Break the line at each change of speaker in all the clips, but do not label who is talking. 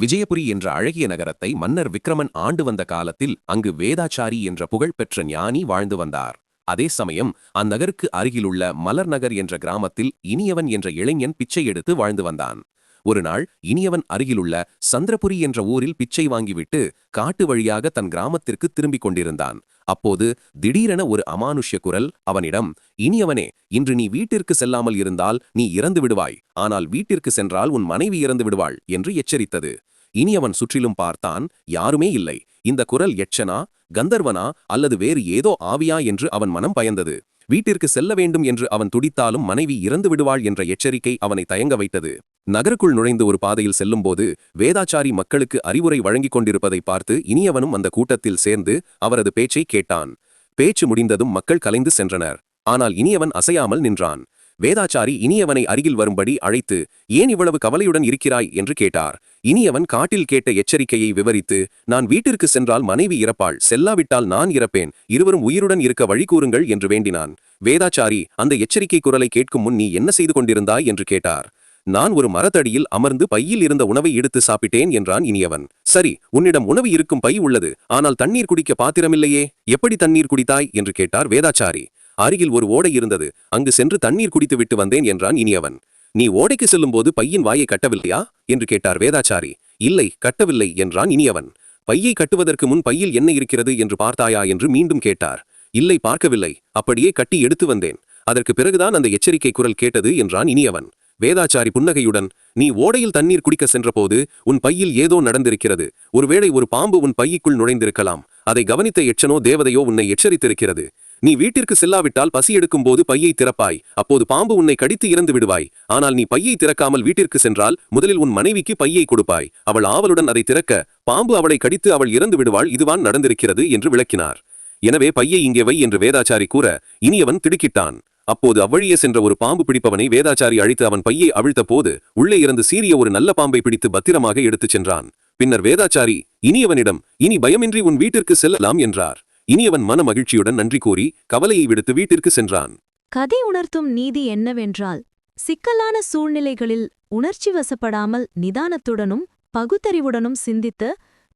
விஜயபுரி என்ற அழகிய நகரத்தை மன்னர் விக்ரமன் ஆண்டு வந்த காலத்தில் அங்கு வேதாச்சாரி என்ற புகழ்பெற்ற ஞானி வாழ்ந்து வந்தார். அதே சமயம் அந்நகருக்கு அருகிலுள்ள மலர் நகர் என்ற கிராமத்தில் இனியவன் என்ற இளைஞன் பிச்சை எடுத்து வாழ்ந்து வந்தான். ஒரு நாள் இனியவன் அருகிலுள்ள சந்திரபுரி என்ற ஊரில் பிச்சை வாங்கிவிட்டு காட்டு வழியாக தன் கிராமத்திற்கு திரும்பிக் கொண்டிருந்தான். அப்போது திடீரென ஒரு அமானுஷ்ய குரல் அவனிடம் இனியவனே இன்று நீ வீட்டிற்கு செல்லாமல் இருந்தால் நீ இறந்து விடுவாய். ஆனால் வீட்டிற்கு சென்றால் உன் மனைவி இறந்து விடுவாள் என்று எச்சரித்தது. இனியவன் சுற்றிலும் பார்த்தான் யாருமே இல்லை. இந்த குரல் எச்சனா கந்தர்வனா அல்லது வேறு ஏதோ ஆவியா என்று அவன் மனம் பயந்தது. வீட்டிற்கு செல்ல வேண்டும் என்று அவன் துடித்தாலும் மனைவி இறந்து விடுவாள் என்ற எச்சரிக்கை அவனை தயங்க வைத்தது. நகருக்குள் நுழைந்து ஒரு பாதையில் செல்லும்போது வேதாச்சாரி மக்களுக்கு அறிவுரை வழங்கிக் கொண்டிருப்பதை பார்த்து இனியவனும் அந்த கூட்டத்தில் சேர்ந்து அவரது பேச்சை கேட்டான். பேச்சு முடிந்ததும் மக்கள் கலைந்து சென்றனர். ஆனால் இனியவன் அசையாமல் நின்றான். வேதாச்சாரி இனியவனை அருகில் வரும்படி அழைத்து ஏன் இவ்வளவு கவலையுடன் இருக்கிறாய்? என்று கேட்டார். இனியவன் காட்டில் கேட்ட எச்சரிக்கையை விவரித்து நான் வீட்டிற்கு சென்றால் மனைவி இறப்பாள். செல்லாவிட்டால் நான் இறப்பேன். இருவரும் உயிருடன் இருக்க வழி கூறுங்கள் என்று வேண்டினான். வேதாச்சாரி அந்த எச்சரிக்கை குரலை கேட்கும் முன் நீ என்ன செய்து கொண்டிருந்தாய்? என்று கேட்டார். நான் ஒரு மரத்தடியில் அமர்ந்து பையில் இருந்த உணவை எடுத்து சாப்பிட்டேன் என்றான் இனியவன். சரி உன்னிடம் உணவு இருக்கும் பை உள்ளது ஆனால் தண்ணீர் குடிக்க பாத்திரமில்லையே எப்படி தண்ணீர் குடித்தாய்? என்று கேட்டார் வேதாச்சாரி. அருகில் ஒரு ஓடை இருந்தது அங்கு சென்று தண்ணீர் குடித்துவிட்டு வந்தேன் என்றான் இனியவன். நீ ஓடைக்கு செல்லும்போது பையின் வாயை கட்டவில்லையா? என்று கேட்டார் வேதாச்சாரி. இல்லை கட்டவில்லை என்றான் இனியவன். பையை கட்டுவதற்கு முன் பையில் என்ன இருக்கிறது என்று பார்த்தாயா என்று மீண்டும் கேட்டார். இல்லை பார்க்கவில்லை அப்படியே கட்டி எடுத்து வந்தேன். அதற்கு பிறகுதான் அந்த எச்சரிக்கை குரல் கேட்டது என்றான் இனியவன். வேதாச்சாரி புன்னகையுடன் நீ ஓடையில் தண்ணீர் குடிக்க சென்றபோது உன் பையில் ஏதோ நடந்திருக்கிறது. ஒருவேளை ஒரு பாம்பு உன் பையுக்குள் நுழைந்திருக்கலாம். அதை கவனித்த எச்சனோ தேவதையோ உன்னை எச்சரித்திருக்கிறது. நீ வீட்டிற்கு செல்லாவிட்டால் பசி எடுக்கும் போது பையை திறப்பாய். அப்போது பாம்பு உன்னை கடித்து இறந்து விடுவாய். ஆனால் நீ பையை திறக்காமல் வீட்டிற்கு சென்றால் முதலில் உன் மனைவிக்கு பையை கொடுப்பாய். அவள் ஆவலுடன் அதை திறக்க பாம்பு அவளை கடித்து அவள் இறந்து விடுவாள். இதுவான் நடந்திருக்கிறது என்று விளக்கினார். எனவே பையை இங்கே வை என்று வேதாச்சாரி கூற இனியவன் திடுக்கிட்டான். அப்போது அவ்வழியே சென்ற ஒரு பாம்பு பிடிப்பவனை வேதாச்சாரி அழித்து அவன் பையை அவிழ்த்த போது உள்ளே இருந்து சீரிய ஒரு நல்ல பாம்பை பிடித்து பத்திரமாக எடுத்துச் சென்றான். பின்னர் வேதாச்சாரி இனியவனிடம் இனி பயமின்றி உன் வீட்டிற்கு செல்லலாம் என்றார். இனியவன் மன மகிழ்ச்சியுடன் நன்றி கூறி கவலையை விடுத்து வீட்டிற்கு சென்றான்.
கதை உணர்த்தும் நீதி என்னவென்றால் சிக்கலான சூழ்நிலைகளில் உணர்ச்சி வசப்படாமல் நிதானத்துடனும் பகுத்தறிவுடனும் சிந்தித்து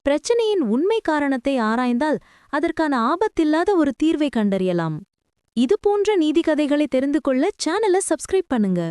பிரச்சனையின் உண்மை காரணத்தை ஆராய்ந்தால் அதற்கான ஆபத்தில்லாத ஒரு தீர்வை கண்டறியலாம். இது போன்ற நீதிக்கதைகளை தெரிந்து கொள்ள சேனலை சப்ஸ்கிரைப் பண்ணுங்க.